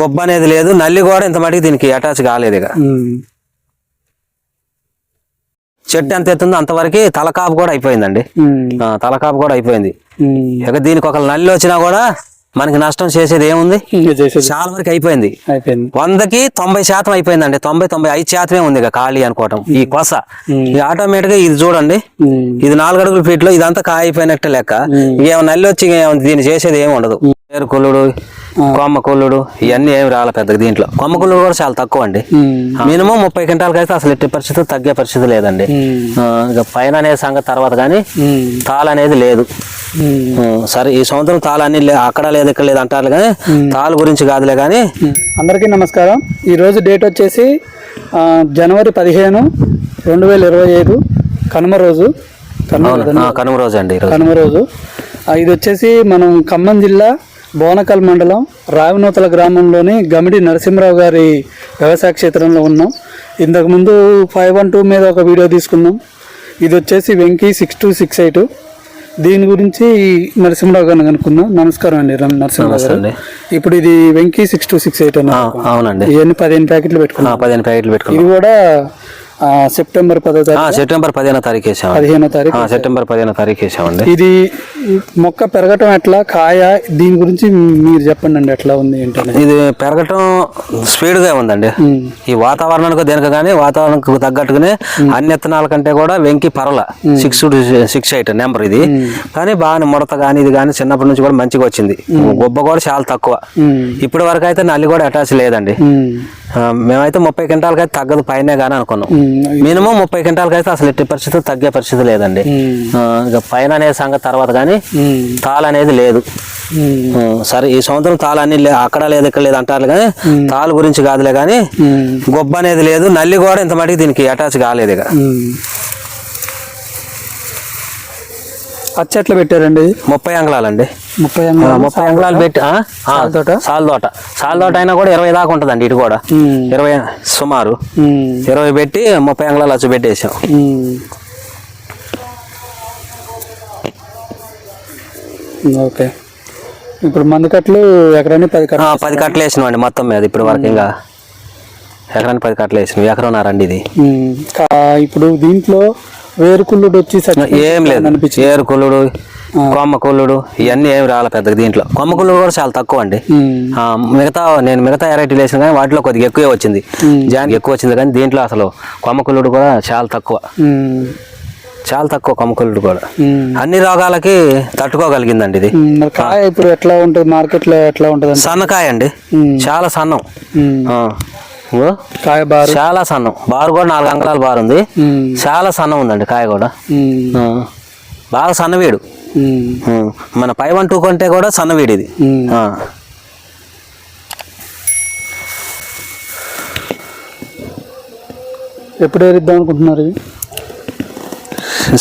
గొబ్బ అనేది లేదు నల్లి కూడా ఇంత మటుకు దీనికి అటాచ్ కాలేదు ఇక. చెట్టు ఎంత ఎత్తుందో అంతవరకు తలకాపు కూడా అయిపోయిందండి. తలకాపు కూడా అయిపోయింది. ఇక దీనికి ఒక నల్లి వచ్చినా కూడా మనకి నష్టం చేసేది ఏముంది? చాలా వరకు అయిపోయింది. వందకి తొంభై శాతం అయిపోయిందండి. తొంభై తొంభై ఐదు శాతమే ఉంది ఇక ఖాళీ అనుకోవటం. ఈ కొస. ఆటోమేటిక్గా ఇది చూడండి. ఇది నాలుగు అడుగుల ఫీట్లో ఇదంతా కాయ అయిపోయినట్టు లెక్క ఇంకేమో నల్లి వచ్చి దీన్ని చేసేది ఏమి ఉండదు. ఏరు కొల్లుడు కొమ్మ కొల్లుడు ఇవన్నీ ఏమి రాలే పెద్దగా దీంట్లో. కొమ్మ కొల్లుడు కూడా చాలా తక్కువ అండి. మినిమం ముప్పై క్వింటాలకి అయితే అసలు ఎట్టి పరిస్థితి తగ్గే పరిస్థితి లేదండి. ఇక పైన అనే సంగతి తర్వాత కానీ తాళ అనేది లేదు. సరే ఈ సంవత్సరం తాళ అన్ని లే- అక్కడ లేదు ఇక్కడ లేదు అంటారు కానీ తాళ గురించి కాదులే కానీ అందరికీ నమస్కారం. ఈరోజు డేట్ వచ్చేసి జనవరి పదిహేను రెండు వేల ఇరవై ఐదు కనుమ రోజు. కనుమ రోజు అండి కనుమ రోజు. ఇది వచ్చేసి మనం ఖమ్మం జిల్లా బోనకల్ మండలం రావినూతల గ్రామంలోని గమిడి నరసింహరావు గారి వ్యవసాయ క్షేత్రంలో ఉన్నాం. ఇంతకుముందు ఫైవ్ వన్ టూ మీద ఒక వీడియో తీసుకున్నాం. ఇది వచ్చేసి Venky six two six eight. దీని గురించి నరసింహరావు గారిని కనుక్కుందాం. నమస్కారం అండి నరసింహరావు గారు. ఇప్పుడు ఇది Venky six two six eight అవునండి. ఇవన్నీ పదిహేను ప్యాకెట్లు పెట్టుకున్నాం. పదిహేను ప్యాకెట్లు పెట్టుకున్నాం. ఇది కూడా సెప్టెంబర్ పదో తారీఖు సెప్టెంబర్ పదిహేనో తారీఖు వేసామండి. పదిహేనో తారీఖు సెప్టెంబర్ పదిహేనో తారీఖు వేసామండి. ఇది మొక్క పెరగటం ఎట్లా? కాయ దీని గురించి మీరు చెప్పండి అండి ఎట్లా ఉంది ఏంటని ఇది పెరగటం స్పీడ్గా ఉందండి ఈ వాతావరణానికి దేనికి కానీ వాతావరణానికి తగ్గట్టుగానే అన్ని విత్తనాల కంటే కూడా వెంకి పరల. సిక్స్ సిక్స్ ఎయిట్ నెంబర్ ఇది. కానీ బాగానే ముడత కానీ ఇది కానీ చిన్నప్పటి నుంచి కూడా మంచిగా వచ్చింది. గొబ్బ కూడా చాలా తక్కువ. ఇప్పటి వరకు అయితే నల్లి కూడా అటాచ్ లేదండి. మేమైతే ముప్పై క్వింటాలకి అయితే తగ్గదు పైనే కానీ అనుకున్నాం. మినిమం ముప్పై క్వింటాలకి అయితే అసలు ఎట్టి పరిస్థితి తగ్గే పరిస్థితి లేదండి. ఇక పైన అనే సంగతి తర్వాత కానీ తాళ అనేది లేదు. సరే ఈ సంవత్సరం తాళ అన్ని అక్కడ లేదు ఇక్కడ లేదు అంటారు కానీ తాళ గురించి కాదులే కానీ గొబ్బ అనేది లేదు నల్లి కూడా ఇంత మటుకు దీనికి అటాచ్ కాలేదు ఇక. పచ్చి ఎట్లా పెట్టారండి ఇది? ముప్పై అంగళాలండి. ముప్పై అంగుళాలు? ముప్పై అంగళాలు పెట్టి ఆ? ఆ, సాల్తోట? సాల్దోట సాల్దోట అయినా కూడా ఇరవై దాకా ఉంటుందండి ఇటు కూడా. ఇరవై సుమారు. ఇరవై పెట్టి ముప్పై అంగళాలు వచ్చి పెట్టేసాం. ఓకే. ఇప్పుడు మందు కట్టలు ఎకరాన్ని పది ఆ, కట్టలు పది కట్టలు వేసినామండి మొత్తం మీద ఇప్పుడు వరకు ఇంకా. ఎకరానికి పది కట్టలు వేసినాం. ఎకరన్నారండి ఇది. ఉమ్, కా- ఇప్పుడు దీంట్లో వేరుకుళ్ళుడు వచ్చి ఏం లేదు. అనిపించింది. ఏరు కొల్లుడు కొమ్మ కొల్లుడు ఇవన్నీ ఏమి రాలే పెద్దగా దీంట్లో. కొమ్మ కొల్లుడు కూడా చాలా తక్కువ అండి. మిగతా నేను మిగతా వెరైటీలు వేసిన కానీ వాటిలో కొద్దిగా ఎక్కువే వచ్చింది. జానికి ఎక్కువ వచ్చింది కానీ దీంట్లో అసలు కొమ్మ కొల్లుడు కూడా చాలా తక్కువ. చాలా తక్కువ కొమ్మ కొల్లుడు కూడా. అన్ని రోగాలకి తట్టుకోగలిగిందండి ఇది. కాయ ఇప్పుడు ఎట్లా ఉంటుంది? మార్కెట్లో ఎట్లా ఉంటుంది సన్నకాయ అండి. చాలా సన్నం. కాయ బారు. చాలా సన్నం. బారు కూడా నాలుగు అంకరాల బారు ఉంది. చాలా సన్నం ఉందండి కాయ కూడా. బాగా సన్నవీడు. మన పై వన్ టూ కంటే కూడా సన్నవీడు ఇది. ఎప్పుడు ఏరిద్దాం అనుకుంటున్నారు?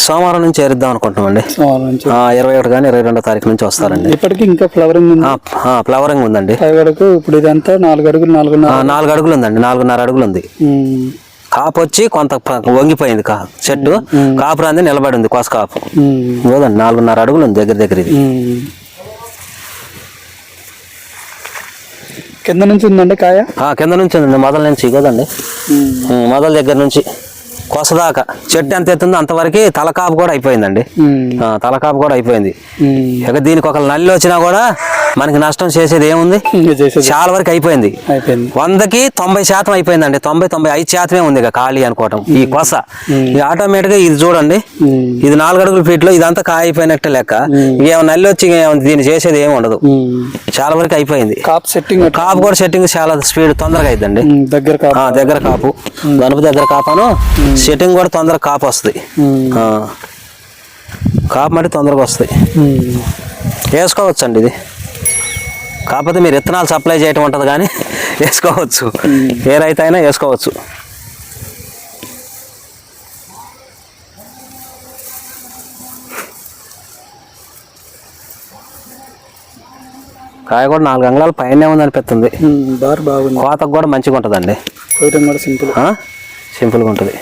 సోమవారం నుంచి ఏరిద్దాం అనుకుంటున్నామండి. ఇరవై ఒకటి కానీ ఇరవై రెండో తారీఖు నుంచి వస్తారండి. ఇప్పటికి ఇంకా ఫ్లవరింగ్ ఫ్లవరింగ్ ఉందండి. వరకు ఇప్పుడు ఇదంతా నాలుగు అడుగులు ఆ, నాలుగు అడుగులు. ఉందండి నాలుగున్నర అడుగులు ఉంది కాపు వచ్చి కొంత వంగిపోయింది కా చెట్టు. కాపు రాంది నిలబడి ఉంది కొస కాపు. చూడండి నాలుగున్నర అడుగులు ఉంది దగ్గర దగ్గర ఇది. కింద నుంచి ఉందండి కాయ? ఆ, కింద నుంచి ఉందండి మొదల నుంచి ఉం, మొదల దగ్గర నుంచి. కొసదాకా చెట్టు ఎంత ఎత్తుందో అంతవరకు తలకాపు కూడా అయిపోయిందండి. తలకాపు కూడా అయిపోయింది. ఇక దీనికి ఒక నల్లి వచ్చినా కూడా మనకి నష్టం చేసేది ఏముంది? చాలా వరకు అయిపోయింది. వందకి తొంభై శాతం అయిపోయిందండి. తొంభై తొంభై ఐదు శాతమే ఉంది ఇక ఖాళీ అనుకోవటం. ఈ కొస. ఆటోమేటిక్గా ఇది చూడండి. ఇది నాలుగు అడుగుల ఫీట్లో ఇదంతా కాయ అయిపోయినట్టు లెక్క ఇంకేమో నల్లి వచ్చి దీన్ని చేసేది ఏమి ఉండదు. చాలా వరకు అయిపోయింది. Cap setting? కాపు కూడా సెట్టింగ్ చాలా స్పీడ్ తొందరగా అయిద్దండి. దగ్గర దగ్గర కాపు. గనుపు దగ్గర కాపాను. సెట్టింగ్ కూడా తొందరగా కాపు వస్తుంది. కాపు మట్టి తొందరగా వస్తాయి ఉమ్, వేసుకోవచ్చు అండి ఇది. కాకపోతే మీరు విత్తనాలు సప్లై చేయటం ఉంటుంది కానీ వేసుకోవచ్చు. ఏ రైతు అయినా వేసుకోవచ్చు. కాయ కూడా నాలుగు అంగళాలు పైనే ఉంది అనిపిస్తుంది బార్ బాగుంది. కోతకు కూడా మంచిగా ఉంటుందండి. కోయటం కూడా సింపుల్? సింపుల్గా ఉంటుంది.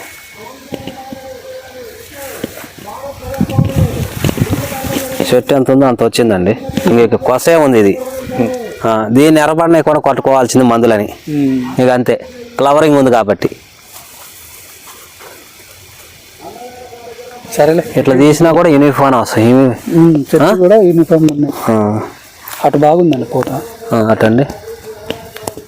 చెట్టు ఎంత ఉందో అంత వచ్చిందండి. ఇంక కొసే ఉంది ఇది. దీన్ని ఎర్రబడినవి కూడా కొట్టుకోవాల్సింది మందులని. ఇక అంతే. ఫ్లవరింగ్ ఉంది కాబట్టి. సరేలే. ఇట్లా తీసినా కూడా యూనిఫామ్ వస్తాయి. కూడా యూనిఫామ్ ఉన్నాయి. అటు బాగుందండి ఆ, అటండి.